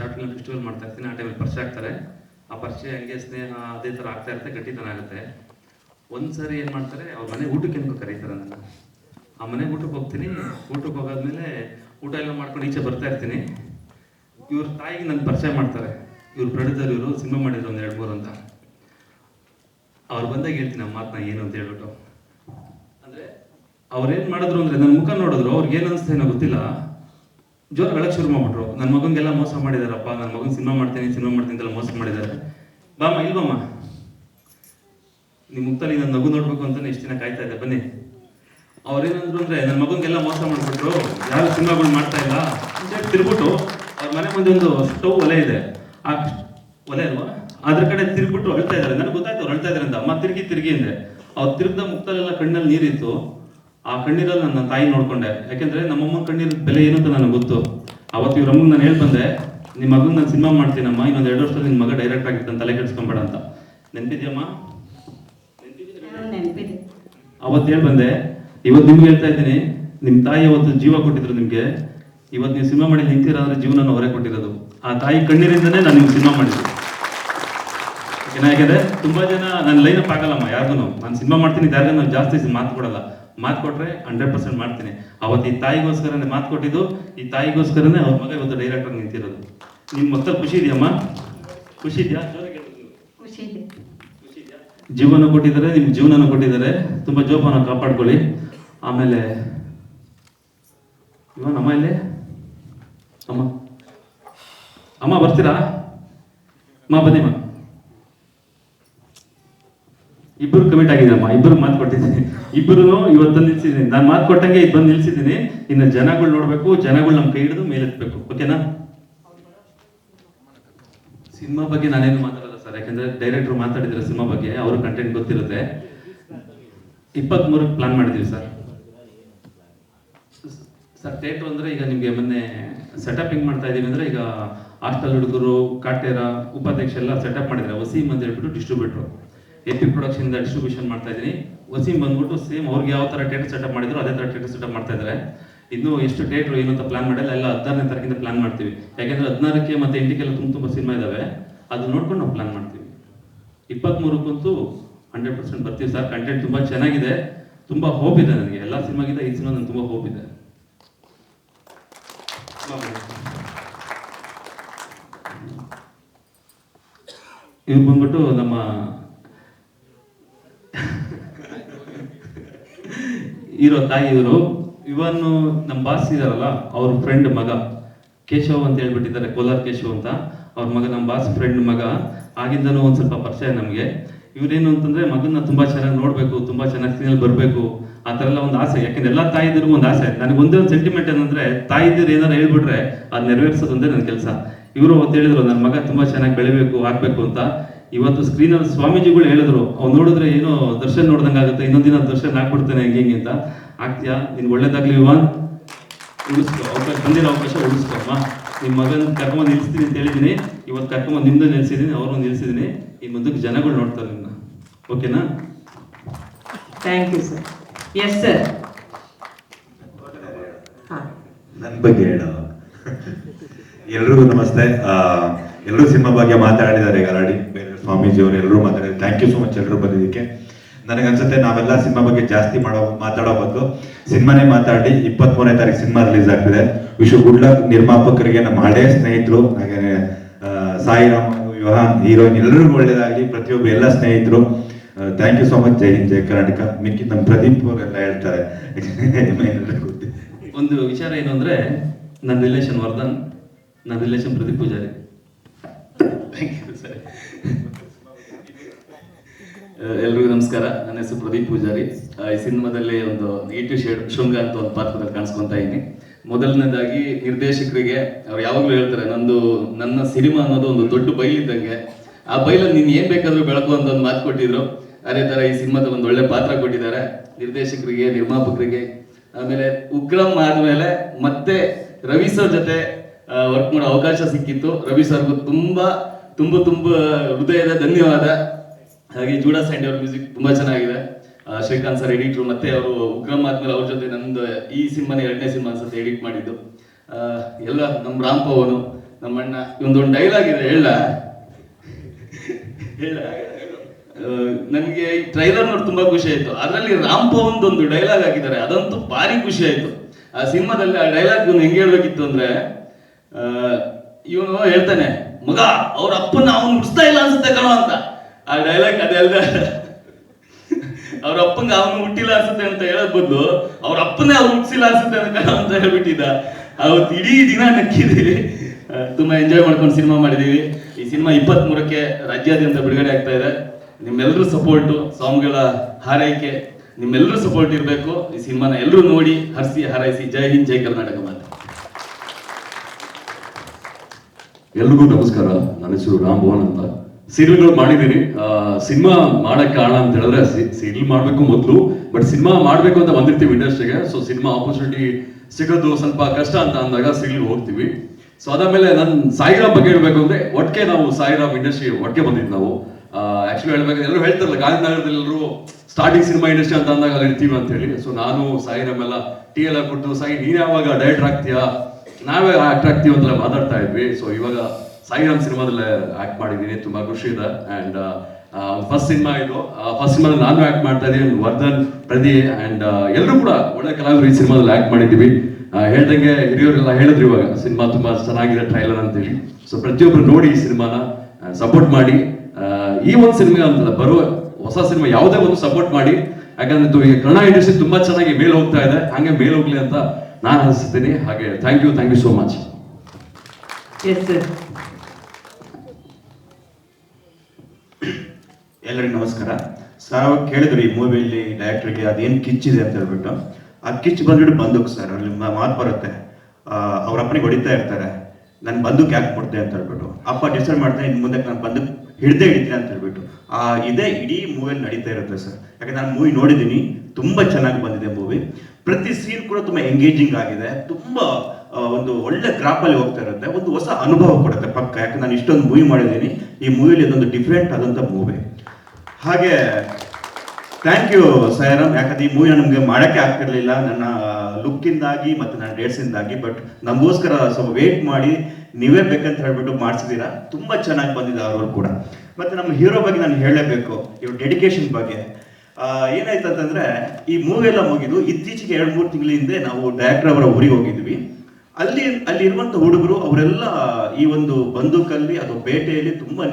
Short film festival ಮಾಡ್ತಾ ಇರ್ತೀನಿ. ಆ ಟೈಮಲ್ಲಿ ಪರಿಚಯ ಆಗ್ತಾರೆ. ಆ ಪರಿಚಯ ಹಂಗೆ ಸ್ನೇಹ, ಅದೇ ಥರ ಆಗ್ತಾ ಇರುತ್ತೆ, ಗಟ್ಟಿತನ ಆಗುತ್ತೆ. ಒಂದು ಸಾರಿ ಏನು ಮಾಡ್ತಾರೆ, ಅವ್ರ ಮನೆ ಊಟಕ್ಕೆ ಅನ್ಕೋ ಕರೀತಾರೆ ನನ್ನ ಆ ಮನೆ ಊಟಕ್ಕೆ ಹೋಗ್ತೀನಿ. ಊಟಕ್ಕೆ ಹೋಗಾದ್ಮೇಲೆ ಊಟ ಎಲ್ಲ ಮಾಡ್ಕೊಂಡು ಈಚೆ ಬರ್ತಾ ಇರ್ತೀನಿ. ಇವ್ರ ತಾಯಿಗೆ ನನ್ನ ಪರಿಚಯ ಮಾಡ್ತಾರೆ. ಇವ್ರು ಪ್ರೊಡ್ಯೂಸರ್ ಇವರು, ಸಿನಿಮಾ ಮಾಡಿದ್ರು ಒಂದು ಎರಡು ಮೂರು ಅಂತ. ಅವ್ರು ಬಂದಾಗ ಹೇಳ್ತೀನಿ ನಮ್ಮ ಮಾತನ್ನ ಏನು ಅಂತ ಹೇಳ್ಬಿಟ್ಟು. ಅಂದರೆ ಅವ್ರು ಏನು ಮಾಡಿದ್ರು ಅಂದರೆ ನನ್ನ ಮುಖ ನೋಡಿದ್ರು, ಅವ್ರಿಗೆ ಏನು ಅನಿಸ್ತಾ ಏನೋ ಗೊತ್ತಿಲ್ಲ. ಜೋರ್ ಬೆಳಕ್ ಶುರು ಮಾಡ್ಬಿಟ್ರು. ನನ್ನ ಮಗನ್ಗೆಲ್ಲ ಮೋಸ ಮಾಡಿದಾರಪ್ಪ ನನ್ನ ಮಗನ್ ಸಿನಿಮಾ ಮಾಡ್ತೀನಿ ಸಿನಿಮಾ ಮಾಡ್ತೀನಿ ಅಂತೆಲ್ಲ ಮೋಸ ಮಾಡಿದ್ದಾರೆ ಬಾಮ್ಮ ಇಲ್ವಮ್ಮ ನಿಮ್ಮ ಮುಕ್ತಲ್ಲಿ ನನ್ನ ನಗು ನೋಡ್ಬೇಕು ಅಂತಾನೆ ಇಷ್ಟು ದಿನ ಕಾಯ್ತಾ ಇದ್ದೆ, ಬನ್ನಿ. ಅವ್ರೇನಂದ್ರು ಅಂದ್ರೆ ನನ್ನ ಮಗನ್ಗೆಲ್ಲ ಮೋಸ ಮಾಡ್ಬಿಟ್ರು. ಯಾರು ಸಿನಿಮಾಗಳು ಮಾಡ್ತಾ ಇಲ್ಲ. ತಿರ್ಬಿಟ್ಟು ಅವ್ರ ಮನೆ ಮುಂದೆ ಒಂದು ಸ್ಟವ್ ಒಲೆ ಇದೆ. ಆ ಒಲೆ ಅಲ್ವಾ? ಅದ್ರ ಕಡೆ ತಿರ್ಬಿಟ್ಟು ಅಳ್ತಾ ಇದಾರೆ. ನನಗೆ ಗೊತ್ತಾಯ್ತು ಅವ್ರು ಅಳ್ತಾ ಇದಾರೆ ಅಂತ. ಅಮ್ಮ ತಿರುಗಿ ತಿರುಗಿ ಅಂದ್ರೆ ಅವ್ರು ತಿರ್ಗದ ಮುಕ್ತಲೆಲ್ಲ ಕಣ್ಣಲ್ಲಿ ನೀರಿತ್ತು. ಆ ಕಣ್ಣೀರಲ್ಲಿ ನನ್ನ ತಾಯಿ ನೋಡ್ಕೊಂಡೆ. ಯಾಕೆಂದ್ರೆ ನಮ್ಮಮ್ಮ ಕಣ್ಣೀರ್ ಬೆಲೆ ಏನು ಅಂತ ನನಗೆ ಗೊತ್ತು. ಅವತ್ತು ಇವ್ರ ಅಮ್ಮಂಗೆ ನಾನು ಹೇಳಿ ಬಂದೆ ನಿಮ್ಮ ಮಗನ್ ನಾನು ಸಿನಿಮಾ ಮಾಡ್ತೀನಮ್ಮ ಇನ್ನೊಂದು ಎರಡು ವರ್ಷದಲ್ಲಿ ನಿಮ್ಮ ಮಗ ಡೈರೆಕ್ಟ್ ಆಗಿರ್ತಾನೆ ತಲೆ ಕೆಡಿಸ್ಕೊಂಬೇಡ ಅಂತ. ನೆನ್ಪಿದ್ಯಮ್ಮ ನೆನಪಿದೆ. ಅವತ್ತು ಹೇಳಿ ಬಂದೆ ಇವತ್ತು ನಿಮ್ಗೆ ಹೇಳ್ತಾ ಇದ್ದೀನಿ ನಿಮ್ಮ ತಾಯಿ ಅವತ್ತು ಜೀವ ಕೊಟ್ಟಿದ್ರು ನಿಮಗೆ. ಇವತ್ತು ನೀವು ಸಿನಿಮಾ ಮಾಡಿ ನಿಂತಿರೋದ್ರೆ ಜೀವನ ಅವರೇ ಕೊಟ್ಟಿರೋದು. ಆ ತಾಯಿ ಕಣ್ಣೀರಿಂದನೇ ನಾನು ನಿಮ್ಗೆ ಸಿನಿಮಾ ಮಾಡಿದ್ದೆ. ಏನಾಗಿದೆ ತುಂಬಾ ಜನ ನನ್ನ ಲೈನ್ ಅಪ್ ಆಗಲ್ಲಮ್ಮ ಯಾರಿಗೂ ನಾನು ಸಿನಿಮಾ ಮಾಡ್ತೀನಿ ಯಾರಿಗೂ ನಾನು ಜಾಸ್ತಿ ಮಾತು ಕೊಡಲ್ಲ. ಮಾತು ಕೊಟ್ಟರೆ ಹಂಡ್ರೆಡ್ ಪರ್ಸೆಂಟ್ ಮಾಡ್ತೀನಿ. ಅವತ್ತು ಈ ತಾಯಿಗೋಸ್ಕರನೇ ಮಾತು ಕೊಟ್ಟಿದ್ದು ಈ ತಾಯಿಗೋಸ್ಕರನೇ ಅವ್ರ ಮಗ ಇವತ್ತು ಡೈರೆಕ್ಟರ್ ನಿಂತಿರೋದು. ನಿಮ್ಮ ಮಕ್ಕಳು ಖುಷಿ ಇದೆಯಮ್ಮ ಖುಷಿ ಇದೆಯಾ. ಖುಷಿ ಇದೆ? ಜೀವನ ಕೊಟ್ಟಿದ್ದಾರೆ ನಿಮ್ಮ ಜೀವನನ ಕೊಟ್ಟಿದ್ದಾರೆ. ತುಂಬಾ ಜೋಪಾನ ಕಾಪಾಡ್ಕೊಳ್ಳಿ. ಆಮೇಲೆ ಇವನ್ ಅಮ್ಮ ಇಲ್ಲಿ ಅಮ್ಮ. ಅಮ್ಮ ಬರ್ತೀರಾ? ಅಮ್ಮ ಬನ್ನಿ ಅಮ್ಮ. ಇಬ್ಬರು ಕಮಿಟ್ ಆಗಿದೆಯಮ್ಮ ಇಬ್ಬರು ಮಾತು ಕೊಟ್ಟಿದ್ದೀನಿ ಇಬ್ಬರು ಇವತ್ತು ನಿಲ್ಸಿದ್ದೀನಿ. ನಾನು ಮಾತು ಕೊಟ್ಟಂಗೆ ಇದು ಬಂದು ನಿಲ್ಸಿದ್ದೀನಿ. ಇನ್ನು ಜನಗಳು ನೋಡಬೇಕು, ಜನಗಳು ನಮ್ಮ ಕೈ ಹಿಡಿದು ಮೇಲೆತ್ತಬೇಕು ಓಕೆನಾ ಸಿನಿಮಾ ಬಗ್ಗೆ ನಾನೇನು ಮಾತಾಡಲ್ಲ ಸರ್ ಯಾಕಂದ್ರೆ ಡೈರೆಕ್ಟರ್ ಮಾತಾಡಿದ್ರೆ ಸಿನಿಮಾ ಬಗ್ಗೆ, ಅವ್ರ ಕಂಟೆಂಟ್ ಗೊತ್ತಿರುತ್ತೆ. ಇಪ್ಪತ್ತ್ ಮೂರಕ್ಕೆ ಪ್ಲಾನ್ ಮಾಡಿದ್ದೀವಿ ಸರ್ ಸರ್ ಡೇಟ್ ಅಂದರೆ ಈಗ ನಿಮಗೆ ಮೊನ್ನೆ ಸೆಟಪ್ ಹೆಂಗ್ ಮಾಡ್ತಾ ಇದೀವಿ ಅಂದ್ರೆ ಈಗ ಹಾಸ್ಟೆಲ್ ಹುಡುಗರು, ಕಾಟೇರ ಉಪಾಧ್ಯಕ್ಷ ಎಲ್ಲ ಸೆಟಪ್ ಮಾಡಿದ್ರೆ ವಸೀಮ್ ಅಂತ ಹೇಳ್ಬಿಟ್ಟು ಡಿಸ್ಟ್ರಿಬ್ಯೂಟರ್ ಎಪಿ ಪ್ರೊಡಕ್ಷನ್ ಇಂದ ಡಿಸ್ಟ್ರಿಬ್ಯೂಷನ್ ಮಾಡ್ತಾ ಇದ್ದೀನಿ. ವಸೀಮ್ ಬಂದ್ಬಿಟ್ಟು ಸೇಮ್ ಅವ್ರಿಗೆ ಯಾವ ತರ ಥಿಯೇಟರ್ ಸೆಟಪ್ ಮಾಡಿದ್ರು, ಅದೇ ತರ ಥಿಯೇಟರ್ ಸೆಟಪ್ ಮಾಡ್ತಾ ಇದ್ದಾರೆ. ಇನ್ನು ಎಷ್ಟು ಥಿಯೇಟರ್ ಏನು ಅಂತ ಪ್ಲಾನ್ ಮಾಡಿಲ್ಲ, ಎಲ್ಲ ಹದಿನಾರನೇ ತಾರೀಕಿಂದ ಪ್ಲಾನ್ ಮಾಡ್ತೀವಿ. ಯಾಕಂದ್ರೆ ಹದಿನಾರಕ್ಕೆ ಮತ್ತೆ ಎಂಟಕ್ಕೆಲ್ಲ ತುಂಬ ತುಂಬ ಸಿನಿಮಾ ಇದಾವೆ. ಅದು ನೋಡ್ಕೊಂಡು ನಾವು ಪ್ಲಾನ್ ಮಾಡ್ತೀವಿ. ಇಪ್ಪತ್ತ್ಮೂರಕ್ಕಂತೂ ಹಂಡ್ರೆಡ್ ಪರ್ಸೆಂಟ್ ಬರ್ತೀವಿ ಸರ್. ಕಂಟೆಂಟ್ ತುಂಬಾ ಚೆನ್ನಾಗಿದೆ. ತುಂಬಾ ಹೋಪ್ ಇದೆ ನನಗೆ. ಎಲ್ಲ ಸಿನಿಮಾಗಿಂತ ಈ ಸಿನಿಮಾ ನನಗೆ ತುಂಬಾ ಹೋಪ್ ಇದೆ. ಇವ್ರು ಬಂದ್ಬಿಟ್ಟು ನಮ್ಮ ಇರೋ ತಾಯಿ ಇವರು, ಇವನು ನಮ್ಮ ಬಾಸ್ ಇದಾರಲ್ಲ, ಅವ್ರ ಫ್ರೆಂಡ್ ಮಗ. ಕೇಶವ್ ಅಂತ ಹೇಳ್ಬಿಟ್ಟಿದ್ದಾರೆ, ಕೋಲಾರ್ ಕೇಶವ್ ಅಂತ. ಅವ್ರ ಮಗ ನಮ್ಮ ಬಾಸ್ ಫ್ರೆಂಡ್ ಮಗ. ಆಗಿಂದನೂ ಒಂದು ಸ್ವಲ್ಪ ಪರಿಚಯ ನಮಗೆ. ಇವರೇನು ಅಂತಂದ್ರೆ ಮಗನ್ನ ತುಂಬಾ ಚೆನ್ನಾಗಿ ನೋಡ್ಬೇಕು, ತುಂಬಾ ಚೆನ್ನಾಗಿ ಸೀನಿಯಲ್ಲಿ ಬರಬೇಕು. ಆ ಥರ ಎಲ್ಲ ಒಂದು ಆಸೆ. ಯಾಕಂದ್ರೆ ಎಲ್ಲ ತಾಯಿದಿರಿಗೂ ಒಂದು ಆಸೆ. ನನಗೆ ಒಂದೇ ಒಂದು ಸೆಂಟಿಮೆಂಟ್ ಏನಂದ್ರೆ, ತಾಯಿದಿರು ಏನಾರು ಹೇಳ್ಬಿಟ್ರೆ ಅದು ನೆರವೇರಿಸೋದು ಒಂದೇ ನನ್ನ ಕೆಲಸ. ಇವರು ಅವತ್ತು ಹೇಳಿದ್ರು ನನ್ನ ಮಗ ತುಂಬಾ ಚೆನ್ನಾಗಿ ಬೆಳಿಬೇಕು, ಆಗ್ಬೇಕು ಅಂತ. ಇವತ್ತು ಸ್ಕ್ರೀನಲ್ಲಿ ಸ್ವಾಮೀಜಿಗಳು ಹೇಳಿದ್ರು ಅವ್ನು ನೋಡಿದ್ರೆ ಏನೋ ದರ್ಶನ್ ನೋಡ್ದಂಗೆ ಆಗುತ್ತೆ ಇನ್ನೊಂದ್ ದಿನ ದರ್ಶನ್ ಹಾಕ್ಬಿಡ್ತೇನೆ ಹೆಂಗೆ ಹಿಂಗೆ ಅಂತ. ಆಗ್ತೀಯಾ? ನಿನ್ಗೆ ಒಳ್ಳೇದಾಗ್ಲಿ ವಿವಾನ್. ಉಳಿಸ್ಕೊ ಅವಕಾಶ ಬಂದಿರೋ ಅವಕಾಶ ಉಳಿಸ್ಕೊಮ್ಮ ನಿಮ್ಮ ಮಗನ ಕರ್ಕೊಂಡ್ ನಿಲ್ಸ್ತೀನಿ ಅಂತ ಹೇಳಿದ್ದೀನಿ ಇವತ್ತು ಕರ್ಕೊಂಡ್ ನಿಮ್ದು ನಿಲ್ಸಿದೀನಿ ಅವ್ರನ್ನ ನಿಲ್ಸಿದೀನಿ. ಈ ಮುಂದಕ್ಕೆ ಜನಗಳು ನೋಡ್ತಾರೆ ನಿನ್ನ ಓಕೆನಾ? Thank you sir yes sir ಹಾಂ. ನನ್ನ ಬಗ್ಗೆ ಹೇಳ. ಎಲ್ರಿಗೂ ನಮಸ್ತೆ. ಎಲ್ಲರೂ ಸಿನಿಮಾ ಬಗ್ಗೆ ಮಾತಾಡಿದ್ದಾರೆ ಆಲ್ರೆಡಿ ಬೇರೆ ಸ್ವಾಮೀಜಿ ಅವರು ಎಲ್ಲರೂ ಮಾತಾಡಿದ್ರು. ಥ್ಯಾಂಕ್ ಯು ಸೊ ಮಚ್ ಎಲ್ಲರೂ ಬಂದಿದ್ದಕ್ಕೆ. ನನಗನ್ಸುತ್ತೆ ನಾವೆಲ್ಲ ಸಿನಿಮಾ ಬಗ್ಗೆ ಜಾಸ್ತಿ ಮಾಡೋ ಮಾತಾಡೋ ಬದಲು ಸಿನಿಮಾನೇ ಮಾತಾಡಿ ಇಪ್ಪತ್ಮೂರನೇ ತಾರೀಕು ಸಿನಿಮಾ ರಿಲೀಸ್ ಆಗ್ತಿದೆ. ವಿಶು ಗುಡ್ ಲಕ್ ನಿರ್ಮಾಪಕರಿಗೆ ನಮ್ಮ ಹಳೆಯ ಸ್ನೇಹಿತರು ಹಾಗೆ ಸಾಯಿರಾಮ್ ವಿವಾಹನ್ ಹೀರೋಯಿನ್ ಎಲ್ಲರಿಗೂ ಒಳ್ಳೇದಾಗಲಿ. ಪ್ರತಿಯೊಬ್ಬ ಎಲ್ಲ ಸ್ನೇಹಿತರು. ಥ್ಯಾಂಕ್ ಯು ಸೋ ಮಚ್ ಜೈ ಹಿಂದ್ ಜೈ ಕರ್ನಾಟಕ. ಮಿಕ್ಕಿ ನಮ್ಮ ಪ್ರದೀಪ್ ಅವರೆಲ್ಲ ಹೇಳ್ತಾರೆ. ಒಂದು ವಿಚಾರ ಏನು ಅಂದ್ರೆ ನನ್ನ ರಿಲೇಷನ್ ವರ್ಧನ್ ನನ್ನ relation Pradeep Pujari. Thank you sir ಎಲ್ರಿಗೂ ನಮಸ್ಕಾರ. ನನ್ನ ಹೆಸರು ಪ್ರದೀಪ್ ಪೂಜಾರಿ. ಈ ಸಿನಿಮಾದಲ್ಲಿ ಒಂದು ನೇಟಿವ್ ಶೇಡ್ ಶೃಂಗ ಅಂತ ಒಂದು ಪಾತ್ರದಲ್ಲಿ ಕಾಣಿಸ್ಕೊತಾ ಇದ್ದೀನಿ. ಮೊದಲನೇದಾಗಿ ನಿರ್ದೇಶಕರಿಗೆ ಅವ್ರು ಯಾವಾಗಲೂ ಹೇಳ್ತಾರೆ, ನಂದು, ನನ್ನ ಸಿನಿಮಾ ಅನ್ನೋದು ಒಂದು ದೊಡ್ಡ ಬೈಲಿದ್ದಂಗೆ ಆ ಬೈಲಲ್ಲಿ ನೀನು ಏನ್ ಬೇಕಾದ್ರೂ ಬೆಳಕು ಅಂತ ಒಂದು ಮಾತು ಕೊಟ್ಟಿದ್ರು. ಅದೇ ಥರ ಈ ಸಿನಿಮಾದಲ್ಲಿ ಒಂದು ಒಳ್ಳೆ ಪಾತ್ರ ಕೊಟ್ಟಿದ್ದಾರೆ. ನಿರ್ದೇಶಕರಿಗೆ, ನಿರ್ಮಾಪಕರಿಗೆ, ಆಮೇಲೆ ಉಗ್ರಂ ಆದಮೇಲೆ ಮತ್ತೆ ರವಿ ಸರ್ ಜೊತೆ ವರ್ಕ್ ಮಾಡೋ ಅವಕಾಶ ಸಿಕ್ಕಿತ್ತು. ರವಿ ಸರ್ಗೂ ತುಂಬಾ, ತುಂಬ ತುಂಬ ಹೃದಯದ ಧನ್ಯವಾದ. ಹಾಗೆ ಜೂಡಾ ಸ್ಯಾಂಡಿ ಅವ್ರ ಮ್ಯೂಸಿಕ್ ತುಂಬಾ ಚೆನ್ನಾಗಿದೆ. ಶ್ರೀಕಾಂತ್ ಸರ್ ಎಡಿಟ್ರು ಮತ್ತೆ ಅವರು ಉಗ್ರಂ ಆದ್ಮೇಲೆ ಅವ್ರ ಜೊತೆ ನಂದು ಈ ಸಿನಿಮಾನ ಎರಡನೇ ಸಿನಿಮಾ ಅನ್ಸುತ್ತೆ ಎಡಿಟ್ ಮಾಡಿದ್ದು. ಎಲ್ಲ ನಮ್ಮ ರಾಮ್ ಪವನು, ನಮ್ಮಣ್ಣ ಇವೊಂದೊಂದು ಡೈಲಾಗ್ ಇದೆ, ಹೇಳ. ನನಗೆ ಈ ಟ್ರೈಲರ್ ನೋಡಿ ತುಂಬಾ ಖುಷಿ ಆಯ್ತು. ಅದರಲ್ಲಿ ರಾಮ್ ಪವನ್ ಒಂದು ಡೈಲಾಗ್ ಹಾಕಿದ್ದಾರೆ. ಅದಂತೂ ಭಾರಿ ಖುಷಿ ಆಯ್ತು. ಆ ಸಿನಿಮಾದಲ್ಲಿ ಆ ಡೈಲಾಗ್ ಹೆಂಗೆ ಹೇಳ್ಬೇಕಿತ್ತು ಅಂದ್ರೆ ಇವನು ಹೇಳ್ತಾನೆ, ಮಗ, ಅವ್ರ ಅಪ್ಪನ ಅವನು ಮುಡಿಸ್ತಾ ಇಲ್ಲ ಅನ್ಸುತ್ತೆ ಕಣೋ ಅಂತ. ಆ ಡೈಲಾಗ್ ಅದೇ ಅವರ ಅಪ್ಪಂಗ ಅವನು ಹುಟ್ಟಿಲ್ಲ ಅನ್ಸುತ್ತೆ ಅಂತ ಹೇಳೋದ್ ಬದಲು ಅವ್ರ ಅಪ್ಪನೇ ಅವ್ರು ಹುಟ್ಟಿಸಿಲ್ಲ ಅನ್ಸುತ್ತೆ ಅಂತ ಹೇಳ್ಬಿಟ್ಟಿದ್ದ. ಅವತ್ತು ಇಡೀ ದಿನ ನಕ್ಕಿದ್ದೀವಿ ತುಂಬಾ ಎಂಜಾಯ್ ಮಾಡ್ಕೊಂಡು ಸಿನಿಮಾ ಮಾಡಿದೀವಿ. ಈ ಸಿನಿಮಾ ಇಪ್ಪತ್ತ್ ಮೂರಕ್ಕೆ ರಾಜ್ಯಾದ್ಯಂತ ಬಿಡುಗಡೆ ಆಗ್ತಾ ಇದೆ. ನಿಮ್ಮೆಲ್ಲರೂ ಸಪೋರ್ಟು ಸಾಂಗ್ಗಳ ಹಾರೈಕೆ ನಿಮ್ಮೆಲ್ಲರೂ ಸಪೋರ್ಟ್ ಇರಬೇಕು. ಈ ಸಿನಿಮಾನ ಎಲ್ಲರೂ ನೋಡಿ, ಹರಿಸಿ, ಹಾರೈಸಿ. ಜೈ ಹಿಂದ್, ಜೈ ಕರ್ನಾಟಕ ಮಾತು. ಎಲ್ರಿಗೂ ನಮಸ್ಕಾರ. ನನ್ನ ಹೆಸರು ರಾಮ್ ಭವನ್ ಅಂತ. ಸೀರಿಯಲ್ಗಳು ಮಾಡಿದ್ದೀನಿ. ಸಿನಿಮಾ ಮಾಡಕ್ ಕಾರಣ ಅಂತ ಹೇಳಿದ್ರೆ ಸೀರಿಯಲ್ ಮಾಡಬೇಕು ಮೊದಲು, ಬಟ್ ಸಿನಿಮಾ ಮಾಡಬೇಕು ಅಂತ ಬಂದಿರ್ತೀವಿ ಇಂಡಸ್ಟ್ರಿಗೆ, ಸೊ ಸಿನಿಮಾ ಆಪರ್ಚುನಿಟಿ ಸಿಗೋದು ಸ್ವಲ್ಪ ಕಷ್ಟ ಅಂತ ಅಂದಾಗ ಸೀರಿಯಲ್ ಹೋಗ್ತೀವಿ. ಸೊ ಅದಾದ್ಮೇಲೆ ನಾನು ಸಾಯಿರಾಮ್ ಬಗ್ಗೆ ಹೇಳ್ಬೇಕು ಅಂದ್ರೆ ಒಟ್ಟಿಗೆ ನಾವು ಸಾಯಿರಾಮ್ ಇಂಡಸ್ಟ್ರಿ ಒಟ್ಟಿಗೆ ಬಂದಿದ್ದು ನಾವು. ಆಕ್ಚುಲಿ ಹೇಳ್ಬೇಕು ಎಲ್ಲರೂ ಹೇಳ್ತಾರಲ್ಲ ಗಾಂಧಿನಗರದಲ್ಲಿ ಎಲ್ಲರೂ ಸ್ಟಾರ್ಟಿಂಗ್ ಸಿನಿಮಾ ಇಂಡಸ್ಟ್ರಿ ಅಂತ ಅಂದಾಗ ಅಲ್ಲಿ ಇರ್ತೀವಿ ಅಂತ ಹೇಳಿ. ಸೊ ನಾನು, ಸಾಯಿರಾಮ್ ಎಲ್ಲ ಟಿ ಎಲ್ಲ ಕೊಟ್ಟು ಸಾಯಿ ನೀನ್ ಯಾವಾಗ ಡೈರೆಕ್ಟರ್ ಆಗ್ತೀಯಾ? ನಾವೇ ಆಕ್ಟ್ ಆಗ್ತೀವಿ ಅಂತ ಮಾತಾಡ್ತಾ ಇದ್ವಿ. ಸೊ ಇವಾಗ ಸಾಯಿರಾಮ್ ಸಿನಿಮಾದಲ್ಲಿ ಆಕ್ಟ್ ಮಾಡಿದ್ದೀನಿ, ತುಂಬಾ ಖುಷಿ ಇದೆ. ಅಂಡ್ ಫಸ್ಟ್ ಸಿನಿಮಾ ಇದು. ಫಸ್ಟ್ ಸಿನಿಮಾದಲ್ಲಿ ನಾನು ಆಕ್ಟ್ ಮಾಡ್ತಾ ಇದ್ದೀನಿ. ವರ್ಧನ್ ಪ್ರದಿ ಅಂಡ್ ಎಲ್ಲರೂ ಕೂಡ ಒಳ್ಳೆ ಕಲಾವಿದರು ಈ ಸಿನಿಮಾದಲ್ಲಿ ಆಕ್ಟ್ ಮಾಡಿದ್ದೀವಿ. ಹೇಳ್ದಂಗೆ ಹಿರಿಯವರೆಲ್ಲ ಹೇಳಿದ್ರು ಇವಾಗ, ಸಿನಿಮಾ ತುಂಬಾ ಚೆನ್ನಾಗಿದೆ ಟ್ರೈಲರ್ ಅಂತ ಹೇಳಿ ಸೊ ಪ್ರತಿಯೊಬ್ರು ನೋಡಿ ಈ ಸಿನಿಮಾನ ಸಪೋರ್ಟ್ ಮಾಡಿ. ಈ ಒಂದು ಸಿನಿಮಾ ಅಂತಲ್ಲ, ಬರುವ ಹೊಸ ಸಿನಿಮಾ ಯಾವುದೇ ಒಂದು ಸಪೋರ್ಟ್ ಮಾಡಿ. ಯಾಕಂದ್ರೆ ಇದು ಈ ಕನ್ನಡ ಇಂಡಸ್ಟ್ರಿ ತುಂಬಾ ಚೆನ್ನಾಗಿ ಮೇಲ್ ಹೋಗ್ತಾ ಇದೆ. ಹಾಗೆ ಮೇಲ್ ಹೋಗ್ಲಿ ಅಂತ ನಾನು ಅನಿಸ್ತೀನಿ. ಹಾಗೆ thank you thank you so much ಎಲ್ಲರಿಗೂ ನಮಸ್ಕಾರ. ಸರ್ ಅವಾಗ ಕೇಳಿದ್ರು ಈ ಮೂವಿಯಲ್ಲಿ ಡೈರೆಕ್ಟರ್ಗೆ ಅದೇನು ಕಿಚ್ಚಿದೆ ಅಂತ ಹೇಳ್ಬಿಟ್ಟು. ಆ ಕಿಚ್ಚು ಬಂದ್ಬಿಟ್ಟು ಬಂದೂಕ್ ಸರ್ ಅಲ್ಲಿ ಮಾತು ಬರುತ್ತೆ. ಅವ್ರ ಅಪ್ಪನಿಗೆ ಹೊಡಿತಾ ಇರ್ತಾರೆ. ನಾನು ಬಂದೂಕ್ ಯಾಕೆ ಕೊಡ್ತೆ ಅಂತ ಹೇಳ್ಬಿಟ್ಟು. ಅಪ್ಪ ಡಿಸೈಡ್ ಮಾಡ್ತಾನೆ ಇನ್ನು ಮುಂದೆ ನಾನು ಬಂದೂಕ್ ಹಿಡ್ದೇ ಹಿಡಿತೀನಿ ಅಂತ ಹೇಳ್ಬಿಟ್ಟು. ಆ, ಇದೇ ಇಡೀ ಮೂವಿಯಲ್ಲಿ ನಡೀತಾ ಇರುತ್ತೆ ಸರ್ ಯಾಕಂದ್ರೆ ನಾನು ಮೂವಿ ನೋಡಿದ್ದೀನಿ, ತುಂಬಾ ಚೆನ್ನಾಗಿ ಬಂದಿದೆ ಮೂವಿ ಪ್ರತಿ ಸೀನ್ ಕೂಡ ತುಂಬಾ ಎಂಗೇಜಿಂಗ್ ಆಗಿದೆ. ತುಂಬ ಒಂದು ಒಳ್ಳೆ ಕ್ರಾಪಲ್ಲಿ ಹೋಗ್ತಾ ಇರುತ್ತೆ. ಒಂದು ಹೊಸ ಅನುಭವ ಕೊಡುತ್ತೆ ಪಕ್ಕ. ಯಾಕಂದ್ರೆ ನಾನು ಇಷ್ಟೊಂದು ಮೂವಿ ಮಾಡಿದ್ದೀನಿ. ಈ ಮೂವಿಲಿ ಇದೊಂದು ಡಿಫ್ರೆಂಟ್ ಆದಂಥ ಮೂವಿ ಹಾಗೆ ಥ್ಯಾಂಕ್ ಯು ಸಾಯರಾಮ್ ಯಾಕಂದ್ರೆ ಈ ಮೂವಿ ನಮಗೆ ಮಾಡೋಕ್ಕೆ ಆಗ್ತಿರ್ಲಿಲ್ಲ. ನನ್ನ ಲುಕ್ಕಿಂದಾಗಿ ಮತ್ತು ನನ್ನ ಡೇಟ್ಸಿಂದಾಗಿ ಬಟ್ ನಮಗೋಸ್ಕರ ಸ್ವಲ್ಪ ವೇಟ್ ಮಾಡಿ, ನೀವೇ ಬೇಕಂತ ಹೇಳ್ಬಿಟ್ಟು ಮಾಡಿಸಿದ್ದೀರಾ ತುಂಬ ಚೆನ್ನಾಗಿ ಬಂದಿದೆ ಅವರು ಕೂಡ. ಮತ್ತು ನಮ್ಮ ಹೀರೋ ಬಗ್ಗೆ ನಾನು ಹೇಳಲೇಬೇಕು. ಇವ್ರ ಡೆಡಿಕೇಶನ್ ಬಗ್ಗೆ. ಏನಾಯ್ತು ಅಂತಂದ್ರೆ, ಈ ಮೂವಿ ಎಲ್ಲ ಮುಗಿದು ಇತ್ತೀಚೆಗೆ ಎರಡು, ಮೂರು ತಿಂಗಳ ಹಿಂದೆ ನಾವು ಡೈರೆಕ್ಟರ್ ಅವರ ಊರಿಗೆ ಹೋಗಿದ್ವಿ. ಅಲ್ಲಿ ಅಲ್ಲಿ ಇರುವಂತ ಹುಡುಗರು, ಅವರೆಲ್ಲ ಈ ಒಂದು ಬಂದೂಕಲ್ಲಿ ಅಥವಾ ಬೇಟೆಯಲ್ಲಿ ತುಂಬಾ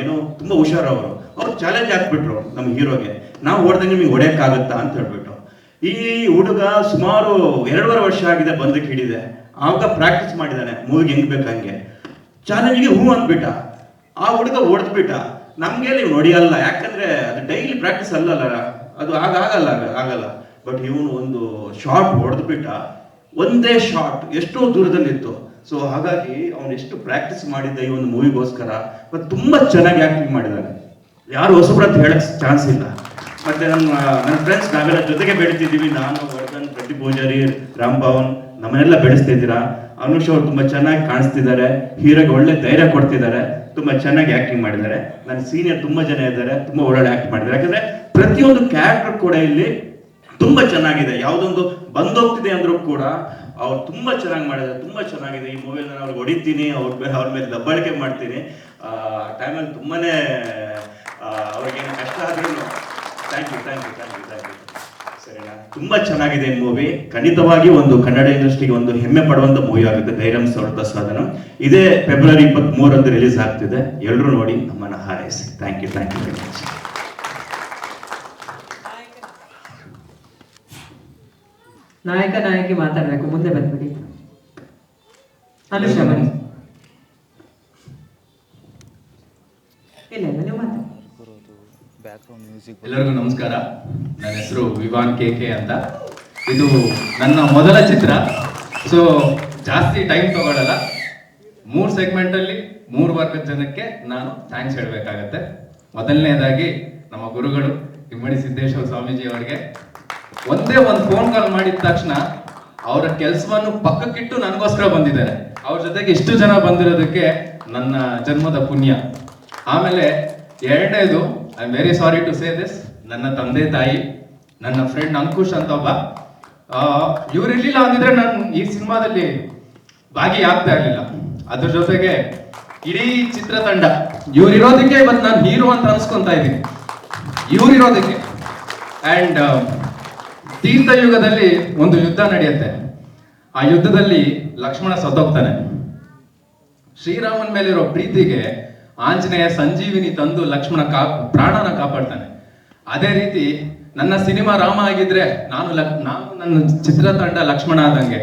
ಏನೋ ತುಂಬಾ ಹುಷಾರವರು. ಅವ್ರು ಚಾಲೆಂಜ್ ಹಾಕ್ಬಿಟ್ರು ನಮ್ಮ ಹೀರೋಗೆ. ನಾವು ಹೊಡೆದಂಗೆ ನಿಮಗೆ ಹೊಡೆಯೋಕ್ಕಾಗುತ್ತಾ ಅಂತ ಹೇಳ್ಬಿಟ್ಟು ಈ ಹುಡುಗ ಸುಮಾರು ಎರಡೂವರೆ ವರ್ಷ ಆಗಿದೆ ಬಂದಕ್ಕೆ ಹಿಡಿದೆ. ಆವಾಗ ಪ್ರಾಕ್ಟೀಸ್ ಮಾಡಿದ್ದಾನೆ ಮೂವಿಗೆ ಹೆಂಗ್ ಬೇಕಂಗೆ ಚಾಲೆಂಜ್ಗೆ ಹೂ ಅಂದ್ಬಿಟ್ಟ. ಆ ಹುಡುಗ ಹೊಡೆದ್ಬಿಟ್ಟ ನಮಗೆ ನೀವು ನೋಡಿಯಲ್ಲ. ಯಾಕಂದ್ರೆ ಅದು ಡೈಲಿ ಪ್ರಾಕ್ಟೀಸ್ ಅಲ್ಲಲ್ಲ. ಅದು ಆಗ ಆಗಲ್ಲ ಬಟ್ ಇವನು ಒಂದು ಶಾರ್ಟ್ ಹೊಡೆದ್ಬಿಟ್ಟ. ಒಂದೇ ಶಾರ್ಟ್ ಎಷ್ಟೋ ದೂರದಲ್ಲಿತ್ತು. ಸೊ ಹಾಗಾಗಿ ಅವನು ಎಷ್ಟು ಪ್ರಾಕ್ಟೀಸ್ ಮಾಡಿದ್ದ ಈ ಒಂದು ಮೂವಿಗೋಸ್ಕರ ಮತ್ತು ತುಂಬ ಚೆನ್ನಾಗಿ ಆಕ್ಟಿಂಗ್ ಮಾಡಿದ್ದಾನೆ ಯಾರು ಹೊಸಬ್ರ ಅಂತ ಹೇಳಕ್ ಚಾನ್ಸ್ ಇಲ್ಲ. ಮತ್ತೆ ನಮ್ಮ, ನನ್ನ ಫ್ರೆಂಡ್ಸ್ ನಾವೆಲ್ಲ ಜೊತೆಗೆ ಬೆಳಿತಿದ್ದೀವಿ. ನಾನು, ವರ್ಧನ್ ಪ್ರತಿ ಪೂಜಾರಿ, ರಾಮ್ ಭವನ್, ನಮ್ಮನ್ನೆಲ್ಲ ಬೆಳೆಸ್ತಾ ಅನುಷ್ ಅವ್ರು ತುಂಬಾ ಚೆನ್ನಾಗಿ ಕಾಣಿಸ್ತಿದ್ದಾರೆ. ಹೀರೋಗೆ ಒಳ್ಳೆ ಧೈರ್ಯ ಕೊಡ್ತಿದ್ದಾರೆ. ತುಂಬಾ ಚೆನ್ನಾಗಿ ಆಕ್ಟಿಂಗ್ ಮಾಡಿದ್ದಾರೆ. ನನ್ನ ಸೀನಿಯರ್ ತುಂಬಾ ಜನ ಇದ್ದಾರೆ. ತುಂಬಾ ಒಳ್ಳೊಳ್ಳೆ ಆಕ್ಟ್ ಮಾಡಿದ್ದಾರೆ. ಯಾಕಂದ್ರೆ ಪ್ರತಿಯೊಂದು ಕ್ಯಾರೆಕ್ಟರ್ ಕೂಡ ಇಲ್ಲಿ ತುಂಬಾ ಚೆನ್ನಾಗಿದೆ. ಯಾವ್ದೊಂದು ಬಂದೋಗ್ತಿದೆ ಅಂದ್ರೂ ಕೂಡ ಅವ್ರು ತುಂಬಾ ಚೆನ್ನಾಗಿ ಮಾಡಿದ್ದಾರೆ. ತುಂಬಾ ಚೆನ್ನಾಗಿದೆ. ಈ ಮೂವಿಯಲ್ಲಿ ನಾನು ಅವ್ರಿಗೆ ಹೊಡಿತೀನಿ. ಅವ್ರ ಮೇಲೆ ಅವ್ರ ಮೇಲೆ ದಬ್ಬಾಳಿಕೆ ಮಾಡ್ತೀನಿ. ಆ ಟೈಮಲ್ಲಿ ತುಂಬಾನೇ ಅವ್ರಿಗೇನು ಕಷ್ಟ ಆದ್ರೂ thank you thank you thank you thank you ಸರಿನಾ? ತುಂಬಾ ಚೆನ್ನಾಗಿದೆ ಮೂವಿ ಖಂಡಿತವಾಗಿ ಒಂದು ಕನ್ನಡ ಇಂಡಸ್ಟ್ರಿಗೆ ಒಂದು ಹೆಮ್ಮೆ ಪಡುವಂತ ಮೂವಿ ಆಗುತ್ತೆ ಧೈರ್ಯಂ ಸೌರದ ಸಾಧನ. ಇದೇ ಫೆಬ್ರವರಿ ಇಪ್ಪತ್ತ್ ಮೂರಂದು ರಿಲೀಸ್ ಆಗ್ತಿದೆ. ಎಲ್ಲರೂ ನೋಡಿ ನಮ್ಮನ್ನ ಹಾರೈಸಿ. Thank you thank you very much ನಾಯಕ ನಾಯಕಿ ಮಾತಾಡಬೇಕು. ಮುಂದೆ ಬಂದ್ಬಿಡಿ. ಅನುಷಾ ಎಲ್ಲರಿಗೂ ನಮಸ್ಕಾರ. ನನ್ನ ಹೆಸರು ವಿವಾನ್ ಕೆ ಕೆ ಅಂತ. ಇದು ನನ್ನ ಮೊದಲ ಚಿತ್ರ. ಸೊ ಜಾಸ್ತಿ ಟೈಮ್ ತಗೊಳ್ಳಲ್ಲ ಮೂರು ಸೆಗ್ಮೆಂಟಲ್ಲಿ ಮೂರು ವರ್ಗದ ಜನಕ್ಕೆ ನಾನು ಥ್ಯಾಂಕ್ಸ್ ಹೇಳಬೇಕಾಗತ್ತೆ. ಮೊದಲನೇದಾಗಿ ನಮ್ಮ ಗುರುಗಳು ಇಮ್ಮಡಿ ಸಿದ್ದೇಶ್ವರ ಸ್ವಾಮೀಜಿ ಅವರಿಗೆ ಒಂದೇ ಒಂದು ಫೋನ್ ಕಾಲ್ ಮಾಡಿದ ತಕ್ಷಣ ಅವರ ಕೆಲಸವನ್ನು ಪಕ್ಕಕ್ಕಿಟ್ಟು ನನಗೋಸ್ಕರ ಬಂದಿದ್ದಾರೆ. ಅವ್ರ ಜೊತೆಗೆ ಇಷ್ಟು ಜನ ಬಂದಿರೋದಕ್ಕೆ ನನ್ನ ಜನ್ಮದ ಪುಣ್ಯ. ಆಮೇಲೆ ಎರಡನೇದು I am very sorry to say this ನನ್ನ ತಂದೆ ತಾಯಿ, ನನ್ನ ಫ್ರೆಂಡ್ ಅಂಕುಶ್ ಅಂತ ಒಬ್ಬ ಇವ್ರು ಇರ್ಲಿಲ್ಲ ಅಂದಿದ್ರೆ ನಾನು ಈ ಸಿನಿಮಾದಲ್ಲಿ ಭಾಗಿಯಾಗ್ತಾ ಇರಲಿಲ್ಲ. ಅದ್ರ ಜೊತೆಗೆ ಇಡೀ ಚಿತ್ರತಂಡ ಇವರಿರೋದಕ್ಕೆ ಇವತ್ತು ನಾನು ಹೀರೋ ಅಂತ ಅನ್ಸ್ಕೊಂತ ಇದ್ದೀನಿ. ಇವರಿರೋದಕ್ಕೆ ಅಂಡ್ ತೀರ್ಥಯುಗದಲ್ಲಿ ಒಂದು ಯುದ್ಧ ನಡೆಯುತ್ತೆ. ಆ ಯುದ್ಧದಲ್ಲಿ ಲಕ್ಷ್ಮಣ ಸತ್ತೋಗ್ತಾನೆ. ಶ್ರೀರಾಮನ್ ಮೇಲಿರೋ ಪ್ರೀತಿಗೆ ಆಂಜನೇಯ ಸಂಜೀವಿನಿ ತಂದು ಲಕ್ಷ್ಮಣ ಕಾ, ಪ್ರಾಣನ ಕಾಪಾಡ್ತಾನೆ. ಅದೇ ರೀತಿ ನನ್ನ ಸಿನಿಮಾ ರಾಮ ಆಗಿದ್ರೆ ನಾನು ಲಕ್, ನಾನು ನನ್ನ ಚಿತ್ರತಂಡ ಲಕ್ಷ್ಮಣ ಆದಂಗೆ.